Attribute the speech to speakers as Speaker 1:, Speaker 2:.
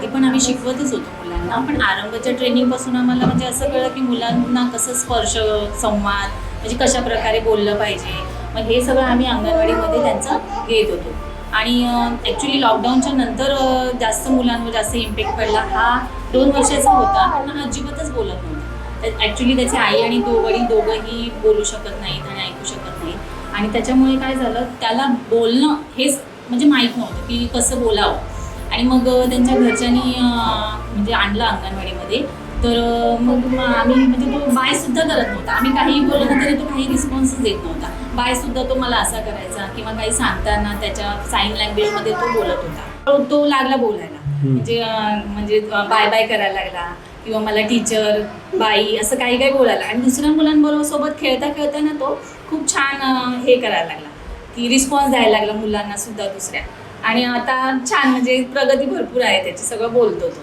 Speaker 1: आधी पण आम्ही शिकवतच होतो मुलांना. पण आरंभच्या ट्रेनिंगपासून आम्हाला म्हणजे असं कळलं की मुलांना कसं स्पर्श संवाद म्हणजे कशा प्रकारे बोललं पाहिजे. मग हे सगळं आम्ही अंगणवाडीमध्ये त्यांचं घेत होतो. आणि ॲक्च्युली लॉकडाऊनच्या नंतर जास्त मुलांवर जास्त इम्पॅक्ट पडला. हा दोन वर्षाचा होता. पण हा अजिबातच बोलत नव्हता. ॲक्च्युली त्याचे आई आणि दो वडील दोघंही बोलू शकत नाहीत आणि ऐकू शकत नाहीत. आणि त्याच्यामुळे काय झालं? त्याला बोलणं हेच म्हणजे माहीत नव्हतं की कसं बोलावं. आणि मग त्यांच्या घरच्यांनी म्हणजे आणलं अंगणवाडीमध्ये. तर मग आम्ही म्हणजे तो बाय सुद्धा करत नव्हता. आम्ही काही बोलत तरी तो काही रिस्पॉन्सच देत नव्हता. बाय सुद्धा तो मला असा करायचा किंवा काही सांगताना त्याच्या साईन लँग्वेजमध्ये तो बोलत होता. तो- लागला बोलायला. म्हणजे म्हणजे बाय बाय करायला लागला किंवा मला टीचर बाई असं काही काही बोलायला आणि दुसऱ्या मुलांबरोबर सोबत खेळता खेळताना तो खूप छान हे करायला लागला. की रिस्पॉन्स द्यायला लागला मुलांना सुद्धा दुसऱ्या. आणि आता छान म्हणजे प्रगती भरपूर आहे त्याची सगळं बोलतो तो.